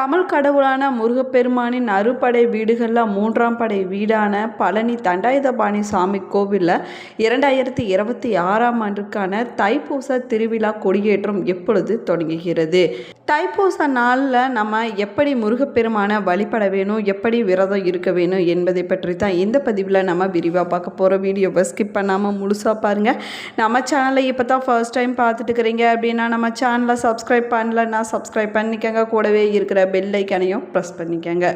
தமிழ் கடவுளான முருகப்பெருமானின் அறுபடை வீடுகளில் மூன்றாம் படை வீடான பழனி தண்டாயுதபாணி சாமி கோவிலில் இரண்டாயிரத்தி இருபத்தி ஆறாம் ஆண்டுக்கான தைப்பூச திருவிழா கொடியேற்றம் எப்பொழுது தொடங்குகிறது? தைப்பூச நாளில் நம்ம எப்படி முருகப்பெருமானை வழிபட வேணும் எப்படி விரதம் இருக்க வேணும் என்பதை பற்றி தான் இந்த பதிவில் நம்ம விரிவாக பார்க்க போகிற வீடியோவை ஸ்கிப் பண்ணாமல் முழுசாக பாருங்கள் நம்ம சேனலை இப்போ தான் ஃபர்ஸ்ட் டைம் பார்த்துட்டு இருக்கிறீங்க அப்படின்னா நம்ம சேனலை சப்ஸ்கிரைப் பண்ணலன்னா சப்ஸ்கிரைப் பண்ணிக்கங்க. கூடவே இருக்கிற பெல் ஐக்கானையும் ப்ரெஸ் பண்ணிக்கங்க.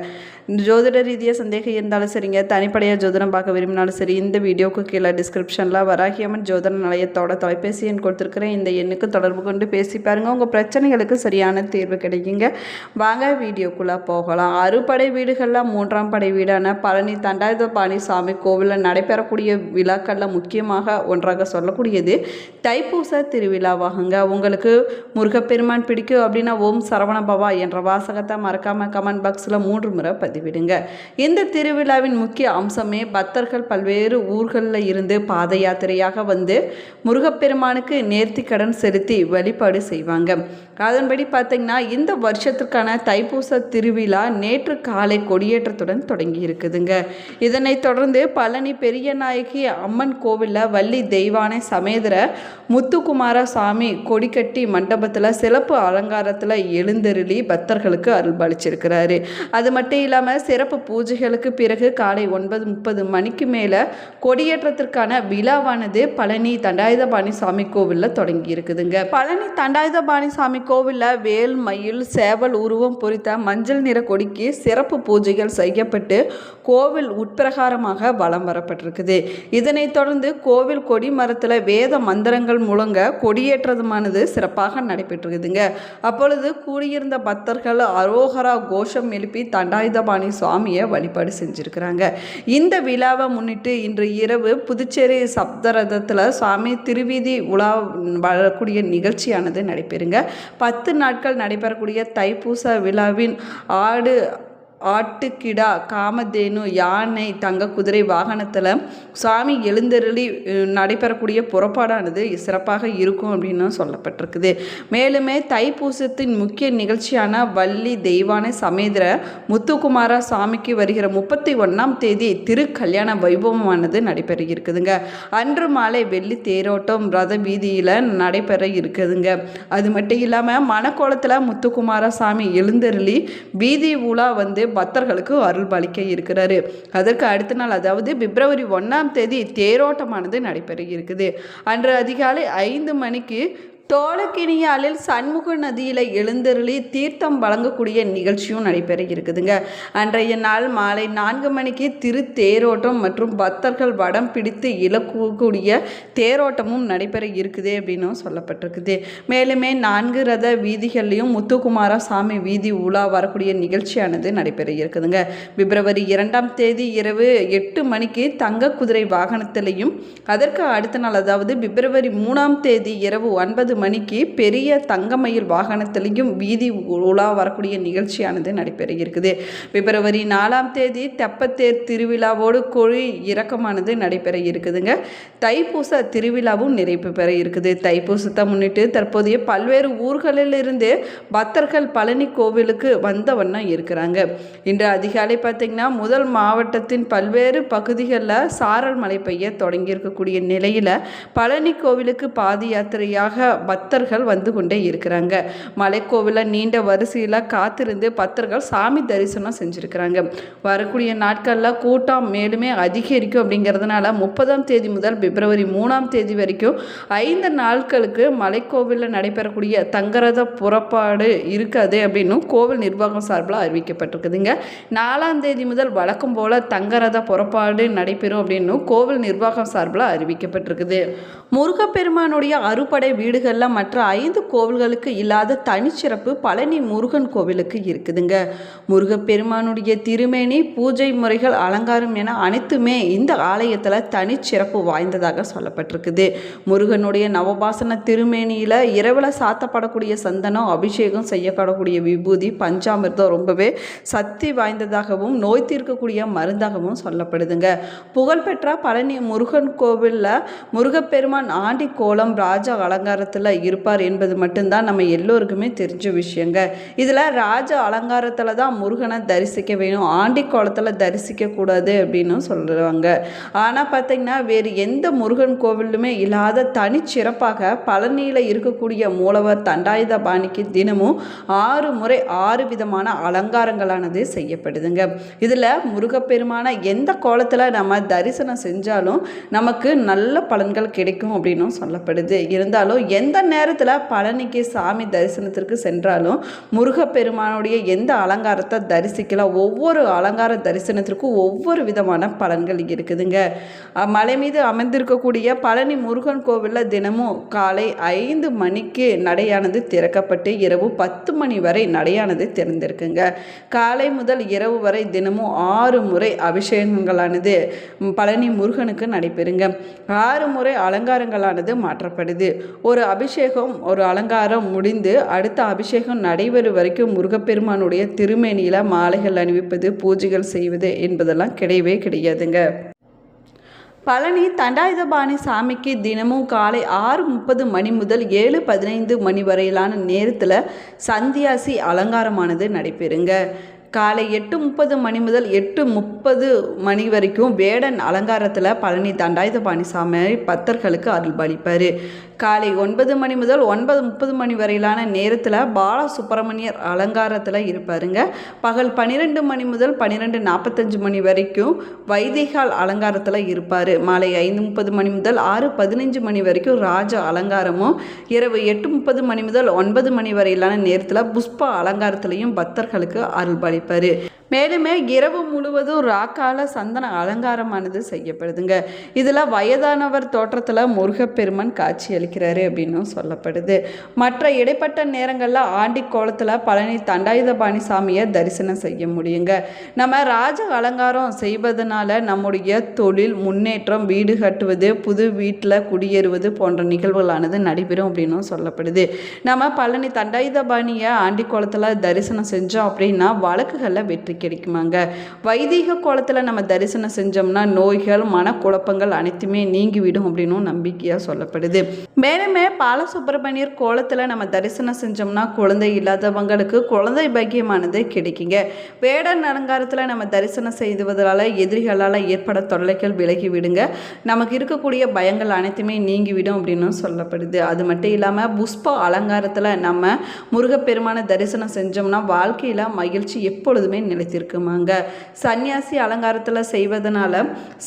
ஜோதிட ரீதியாக சந்தேகம் இருந்தாலும் சரிங்க. தனிப்படையாக ஜோதிடம் பார்க்க விரும்பினாலும் சரி இந்த வீடியோக்கு கீழே டிஸ்கிரிப்ஷனில் வராகியம்மன் ஜோதிட நிலையத்தோட தொலைபேசி எண் கொடுத்துருக்குறேன். இந்த எண்ணுக்கு தொடர்பு கொண்டு பேசி பாருங்கள் உங்கள் பிரச்சனைகளுக்கு சரியான தீர்வு கிடைக்குங்க. வாங்க வீடியோக்குள்ளே போகலாம். அறுபடை வீடுகளில் மூன்றாம் படை வீடான பழனி தண்டாயுதபாணி சாமி கோவிலில் நடைபெறக்கூடிய விழாக்களில் முக்கியமாக ஒன்றாக சொல்லக்கூடியது தைப்பூச திருவிழாவாகுங்க. உங்களுக்கு முருகப்பெருமான் பிடிக்கும் அப்படின்னா ஓம் சரவண பவா என்ற வாசகத்தை மறக்காமல் கமெண்ட் பாக்ஸில் மூன்று முறை பதிவிடுங்க. இந்த திருவிழாவின் முக்கிய அம்சமே பக்தர்கள் பல்வேறு ஊர்களில் இருந்து பாத யாத்திரையாக வந்து முருகப்பெருமானுக்கு நேர்த்திக்கடன் செலுத்தி வழிபாடு செய்வாங்க. அதன்படி பார்த்திங்கன்னா இந்த வருஷத்திற்கான தைப்பூச திருவிழா நேற்று காலை கொடியேற்றத்துடன் தொடங்கி இருக்குதுங்க. இதனைத் தொடர்ந்து பழனி பெரிய நாயகி அம்மன் கோவிலில் வள்ளி தெய்வானை சமேதர முத்துக்குமார சாமி கொடிக்கட்டி மண்டபத்தில் சிறப்பு அலங்காரத்தில் எழுந்தருளி பக்தர்களுக்கு அருள்பளிச்சிருக்கிறாரு அது மட்டும் இல்லாமல் சிறப்பு பூஜைகளுக்கு பிறகு காலை ஒன்பது முப்பது மணிக்கு மேலே கொடியேற்றத்திற்கான விழாவானது பழனி தண்டாயுதபாணி சாமி கோவிலில் தொடங்கி இருக்குதுங்க. பழனி தண்டாயுதபாணி சாமி கோவிலில் வேல் மயில் சேவல் உருவம் பொறித்த மஞ்சள் நிற கொடிக்கு சிறப்பு பூஜைகள் செய்யப்பட்டு கோவில் உட்பிரகாரமாக வலம் வரப்பட்டிருக்குது. இதனைத் தொடர்ந்து கோவில் கொடி மரத்தில் வேத மந்திரங்கள் முழங்க கொடியேற்றதுமானது சிறப்பாக நடைபெற்றிருக்குதுங்க. அப்பொழுது கூடியிருந்த பக்தர்கள் அரோகரா கோஷம் எழுப்பி தண்டாயுதபாணி சுவாமியை வழிபாடு செஞ்சுருக்கிறாங்க. இந்த விழாவை முன்னிட்டு இன்று இரவு புதுச்சேரி சப்தரதத்தில் சுவாமி திருவீதி உலா வரக்கூடிய நிகழ்ச்சியானது நடைபெறுங்க. பத்து நாட்கள் நடைபெறக்கூடிய தைப்பூச விழாவின் ஆடு ஆட்டுக்கிடா காமதேனு யானை தங்க குதிரை வாகனத்தில் சுவாமி எழுந்தருளி நடைபெறக்கூடிய புறப்பாடானது சிறப்பாக இருக்கும் அப்படின்னு சொல்லப்பட்டிருக்குது. மேலுமே தைப்பூசத்தின் முக்கிய நிகழ்ச்சியான வள்ளி தெய்வான சமேதர முத்துக்குமார சாமிக்கு வருகிற முப்பத்தி ஒன்றாம் தேதி திருக்கல்யாண வைபவமானது நடைபெற இருக்குதுங்க அன்று மாலை வெள்ளி தேரோட்டம் ரத வீதியில் நடைபெற இருக்குதுங்க. அது மட்டும் இல்லாமல் மணக்கோலத்தில் முத்துக்குமார சாமி எழுந்தருளி வீதி உலா வந்து பக்தர்களுக்கு அருள் பாலிக்க இருக்கிறாரு. அதற்கு அடுத்த நாள் அதாவது பிப்ரவரி ஒன்றாம் தேதி தேரோட்டமானது நடைபெற இருக்குது. அன்று அதிகாலை ஐந்து மணிக்கு தோலக்கினியாலில் சண்முக நதியில் எழுந்தருளி தீர்த்தம் வழங்கக்கூடிய நிகழ்ச்சியும் நடைபெற இருக்குதுங்க அன்றைய நாள் மாலை நான்கு மணிக்கு திரு தேரோட்டம் மற்றும் பக்தர்கள் வடம் பிடித்து இழக்கக்கூடிய தேரோட்டமும் நடைபெற இருக்குது அப்படின்னும் சொல்லப்பட்டிருக்குது. மேலுமே நான்கு ரத வீதிகள்லையும் முத்துக்குமார சாமி வீதி உலா வரக்கூடிய நிகழ்ச்சியானது நடைபெற இருக்குதுங்க பிப்ரவரி இரண்டாம் தேதி இரவு எட்டு மணிக்கு தங்க குதிரை வாகனத்திலையும் அதற்கு அடுத்த நாள் அதாவது பிப்ரவரி மூணாம் தேதி இரவு ஒன்பது மணிக்கு பெரிய தங்கமயில் வாகனத்திலையும் வீதி உலா வரக்கூடிய நிகழ்ச்சியானது நடைபெற இருக்குது பிப்ரவரி நாலாம் தேதி தெப்பத்தேர் திருவிழாவோடு கொழி இறக்கமானது நடைபெற இருக்குதுங்க தைப்பூச திருவிழாவும் நிறைவு பெற இருக்குது தைப்பூசத்தை முன்னிட்டு தற்போதைய பல்வேறு ஊர்களில் இருந்து பக்தர்கள் பழனி கோவிலுக்கு வந்த வண்ணம் இருக்கிறாங்க. இன்று அதிகாலை பார்த்திங்கன்னா முதல் மாவட்டத்தின் பல்வேறு பகுதிகளில் சாரல் மழை பெய்ய தொடங்கி இருக்கக்கூடிய நிலையில் பழனி கோவிலுக்கு பாத யாத்திரையாக பக்தர்கள் வந்து கொண்டே இருக்கிறாங்க. மலைக்கோவிலில் நீண்ட வரிசையில் காத்திருந்து பக்தர்கள் சாமி தரிசனம் செஞ்சுருக்கிறாங்க. வரக்கூடிய நாட்களில் கூட்டம் மேலுமே அதிகரிக்கும் அப்படிங்கிறதுனால முப்பதாம் தேதி முதல் பிப்ரவரி மூணாம் தேதி வரைக்கும் ஐந்து நாட்களுக்கு மலைக்கோவிலில் நடைபெறக்கூடிய தங்கரத புறப்பாடு இருக்காது அப்படின்னும் கோவில் நிர்வாகம் சார்பில் அறிவிக்கப்பட்டிருக்குதுங்க. நாலாம் தேதி முதல் வழக்கம் போல் தங்கரத புறப்பாடு நடைபெறும் அப்படின்னு கோவில் நிர்வாகம் சார்பில் அறிவிக்கப்பட்டிருக்குது. முருகப்பெருமானுடைய அறுபடை வீடுகளில் மற்ற ஐந்து கோவில்களுக்கு இல்லாத தனிச்சிறப்பு பழனி முருகன் கோவிலுக்கு இருக்குதுங்க. முருகப்பெருமானுடைய திருமேனி பூஜை முறைகள் அலங்காரம் என அனைத்துமே இந்த ஆலயத்தில் தனிச்சிறப்பு வாய்ந்ததாக சொல்லப்பட்டிருக்குது. முருகனுடைய நவபாசன திருமேனியில் இரவில் சாத்தப்படக்கூடிய சந்தனம் அபிஷேகம் செய்யப்படக்கூடிய விபூதி பஞ்சாமிர்தம் ரொம்பவே சக்தி வாய்ந்ததாகவும் நோய் தீர்க்கக்கூடிய மருந்தாகவும் சொல்லப்படுதுங்க. புகழ்பெற்ற பழனி முருகன் கோவிலில் முருகப்பெருமான் ஆண்டி கோலம் ராஜ அலங்காரத்தில் கோலத்தில் இருப்பார் என்பது மட்டும்தான் நம்ம எல்லோருக்குமே தெரிஞ்ச விஷயங்க. இதில் ராஜ அலங்காரத்தில் தான் முருகனை தரிசிக்க வேணும். ஆண்டி கோலத்தில் தரிசிக்கக்கூடாது அப்படின்னு சொல்லுவாங்க. ஆனால் பார்த்திங்கன்னா வேறு எந்த முருகன் கோவிலுமே இல்லாத தனிச்சிறப்பாக பழனியில் இருக்கக்கூடிய மூலவர் தண்டாயுத பாணிக்கு தினமும் ஆறு முறை ஆறு விதமான அலங்காரங்களானது செய்யப்படுதுங்க. இதில் முருகப்பெருமான எந்த கோலத்தில் நம்ம தரிசனம் செஞ்சாலும் நமக்கு நல்ல பலன்கள் கிடைக்கும் அப்படின்னும் சொல்லப்படுது. இருந்தாலும் எந்த நேரத்தில் பழனிக்கு சாமி தரிசனத்திற்கு சென்றாலும் முருகப்பெருமானுடைய எந்த அலங்காரத்தை தரிசிக்கலாம் ஒவ்வொரு அலங்கார தரிசனத்திற்கும் ஒவ்வொரு விதமான பலன்கள் இருக்குதுங்க. மலை மீது அமைந்திருக்கக்கூடிய பழனி முருகன் கோவிலில் தினமும் காலை ஐந்து மணிக்கு நடையானது திறக்கப்பட்டு இரவு பத்து மணி வரை நடையானது திறந்திருக்குங்க. காலை முதல் இரவு வரை தினமும் ஆறு முறை அபிஷேகங்களானது பழனி முருகனுக்கு நடைபெறுங்க. ஆறு முறை அலங்காரங்களானது மாற்றப்படுது. ஒரு அபிஷேகம் ஒரு அலங்காரம் முடிந்து அடுத்த அபிஷேகம் நடைபெறும் வரைக்கும் முருகப்பெருமானுடைய திருமேனியில் மாலைகள் அணிவிப்பது பூஜைகள் செய்வது என்பதெல்லாம் கிடையவே கிடையாதுங்க. பழனி தண்டாயுதபாணி சாமிக்கு தினமும் காலை ஆறு முப்பது மணி முதல் ஏழு பதினைந்து மணி வரையிலான நேரத்தில் சந்தியாசி அலங்காரமானது நடைபெறுங்க. காலை எட்டு முப்பது மணி முதல் எட்டு முப்பது மணி வரைக்கும் வேடன் அலங்காரத்தில் பழனி தண்டாயுதபாணி சாமி பக்தர்களுக்கு அருள்பாலிப்பார் காலை ஒன்பது மணி முதல் ஒன்பது முப்பது மணி வரையிலான நேரத்தில் பாலசுப்ரமணியர் அலங்காரத்தில் இருப்பாருங்க. பகல் பன்னிரெண்டு மணி முதல் பன்னிரெண்டு நாற்பத்தஞ்சு மணி வரைக்கும் வைதிகால் அலங்காரத்தில் இருப்பார். மாலை ஐந்து முப்பது மணி முதல் ஆறு பதினஞ்சு மணி வரைக்கும் ராஜ அலங்காரமும் இரவு எட்டு முப்பது மணி முதல் ஒன்பது மணி வரையிலான நேரத்தில் புஷ்ப அலங்காரத்திலையும் பக்தர்களுக்கு पर மேலுமே இரவு முழுவதும் ராக்கால சந்தன அலங்காரமானது செய்யப்படுதுங்க. இதில் வயதானவர் தோற்றத்தில் முருகப்பெருமன் காட்சி அளிக்கிறாரு அப்படின்னும் சொல்லப்படுது. மற்ற இடைப்பட்ட நேரங்களில் ஆண்டி கோலத்தில் பழனி தண்டாயுதபாணி சாமியை தரிசனம் செய்ய முடியுங்க. நம்ம ராஜ அலங்காரம் செய்வதனால நம்முடைய தொழில் முன்னேற்றம் வீடு கட்டுவது புது வீட்டில் குடியேறுவது போன்ற நிகழ்வுகளானது நடைபெறும் அப்படின்னும் சொல்லப்படுது. நம்ம பழனி தண்டாயுதபாணியை ஆண்டி கோலத்தில் தரிசனம் செஞ்சோம் அப்படின்னா வழக்குகளில் வெற்றி கிடைக்குமாங்க? வைதிக கோலத்தில் நம்ம தரிசனம் செஞ்சோம்னா நோய்கள் மனக்குழப்பங்கள் அனைத்துமே நீங்கிவிடும் அப்படின்னும் நம்பிக்கையாக சொல்லப்படுது. மேலுமே பாலசுப்பிரமணியர் கோலத்தில் நம்ம தரிசனம் செஞ்சோம்னா குழந்தை இல்லாதவங்களுக்கு குழந்தை பாக்கியமானது கிடைக்குங்க. வேடன் அலங்காரத்தில் நம்ம தரிசனம் செய்துவதால் எதிரிகளால் ஏற்பட தொல்லைகள் விலகி விடுங்க நமக்கு இருக்கக்கூடிய பயங்கள் அனைத்துமே நீங்கிவிடும் அப்படின்னும் சொல்லப்படுது. அது மட்டும் இல்லாமல் புஷ்ப அலங்காரத்தில் நம்ம முருகப்பெருமான தரிசனம் செஞ்சோம்னா வாழ்க்கையில் மகிழ்ச்சி எப்பொழுதுமே நிலைத்து நிலைத்திருக்குமாங்க சன்னியாசி அலங்காரத்தில் செய்வதனால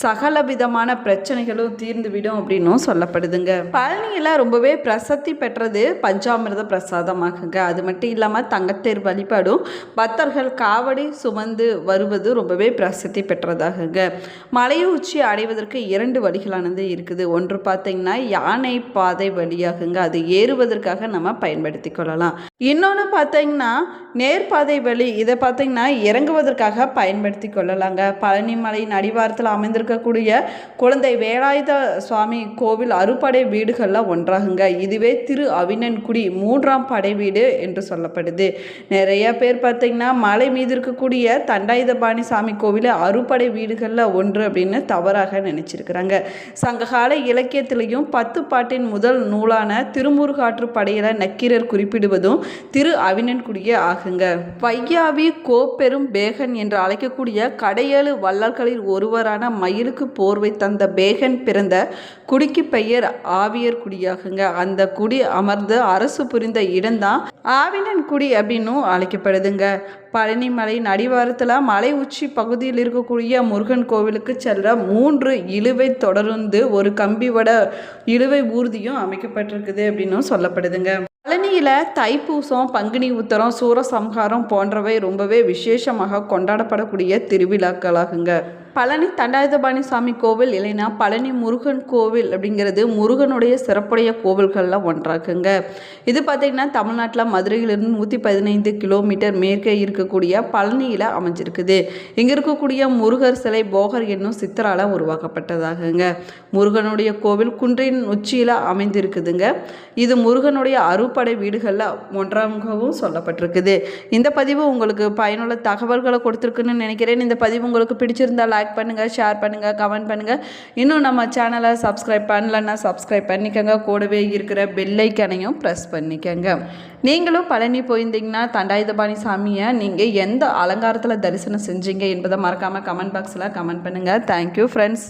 சகல விதமான பிரச்சனைகளும் தீர்ந்துவிடும் அப்படின்னும் சொல்லப்படுதுங்க. பழனியில் ரொம்பவே பிரசத்தி பெற்றது பஞ்சாமிரத பிரசாதமாகுங்க. அது மட்டும் இல்லாமல் தங்கத்தேர் வழிபாடும் பக்தர்கள் காவடி சுமந்து வருவது ரொம்பவே பிரசித்தி பெற்றதாகுங்க. மலை உச்சி அடைவதற்கு இரண்டு வழிகளானது இருக்குது. ஒன்று பார்த்தீங்கன்னா யானை பாதை வழியாகுங்க. அது ஏறுவதற்காக நம்ம பயன்படுத்தி கொள்ளலாம். இன்னொன்று பார்த்தீங்கன்னா நேர்பாதை வழி. இதை பார்த்தீங்கன்னா இறங்க இறங்குவதற்காக பயன்படுத்தி கொள்ளலாங்க. பழனிமலையின் அடிவாரத்தில் அமைந்திருக்கக்கூடிய குழந்தை வேலாயுத சுவாமி கோவில் அறுபடை வீடுகளில் ஒன்றாகுங்க. இதுவே திரு அவினன்குடி மூன்றாம் படை வீடு என்று சொல்லப்படுது. நிறைய பேர் பார்த்தீங்கன்னா மலை மீது இருக்கக்கூடிய தண்டாயுதபாணி சாமி கோவில் அறுபடை வீடுகளில் ஒன்று அப்படின்னு தவறாக நினைச்சிருக்கிறாங்க. சங்ககால இலக்கியத்திலையும் பத்து பாட்டின் முதல் நூலான திருமுருகாற்று படையில நக்கீரர் குறிப்பிடுவதும் திரு அவினன்குடியே ஆகுங்க. வையாவி கோப்பெரும் பேகன் என்று அழைக்கக்கூடிய கடையேழு வள்ளல்களில் ஒருவரான மயிலுக்கு போர்வை தந்த பேகன் பிறந்த குடிக்கு பெயர் ஆவியர் குடியாகுங்க. அந்த குடி அமர்ந்து அரசு புரிந்த இடம்தான் ஆவினன் குடி அப்படின்னும் அழைக்கப்படுதுங்க. பழனிமலையின் அடிவாரத்தில் மலை உச்சி பகுதியில் இருக்கக்கூடிய முருகன் கோவிலுக்கு செல்ல மூன்று இழுவை தொடர்ந்து ஒரு கம்பி வட இழுவை ஊர்தியும் அமைக்கப்பட்டிருக்குது அப்படின்னும் சொல்லப்படுதுங்க. பழனியில் தைப்பூசம் பங்குனி உத்தரம் சூரசம்ஹாரம் போன்றவை ரொம்பவே விசேஷமாக கொண்டாடப்படக்கூடிய திருவிழாக்களாகுங்க. பழனி தண்டாயுதபாணி சாமி கோவில் இல்லைன்னா பழனி முருகன் கோவில் அப்படிங்கிறது முருகனுடைய சிறப்புடைய கோவில்களில் ஒன்றாகுங்க இது பார்த்திங்கன்னா தமிழ்நாட்டில் மதுரையிலிருந்து நூற்றி பதினைந்து கிலோமீட்டர் மேற்கே இருக்கக்கூடிய பழனியில் அமைஞ்சிருக்குது. இங்கே இருக்கக்கூடிய முருகர் சிலை போகர் என்னும் சித்தரால் உருவாக்கப்பட்டதாகுங்க. முருகனுடைய கோவில் குன்றின் உச்சியில் அமைந்திருக்குதுங்க. இது முருகனுடைய அறுபடை வீடுகளில் ஒன்றாகவும் சொல்லப்பட்டிருக்குது. இந்த பதிவு உங்களுக்கு பயனுள்ள தகவல்களை கொடுத்துருக்குன்னு நினைக்கிறேன். இந்த பதிவு உங்களுக்கு பிடிச்சிருந்தா லைக் பண்ணுங்கள் ஷேர் பண்ணுங்கள் கமெண்ட் பண்ணுங்கள் இன்னும் நம்ம சேனலை சப்ஸ்கிரைப் பண்ணலன்னா சப்ஸ்கிரைப் பண்ணிக்கோங்க. கூடவே இருக்கிற பெல்லைக்கனையும் ப்ரெஸ் பண்ணிக்கோங்க. நீங்களும் பழனி போயிருந்தீங்கன்னா தண்டாயுதபாணி சாமியை நீங்கள் எந்த அலங்காரத்தில் தரிசனம் செஞ்சீங்க என்பதை மறக்காமல் கமெண்ட் பாக்ஸில் கமெண்ட் பண்ணுங்கள் தேங்க்யூ ஃப்ரெண்ட்ஸ்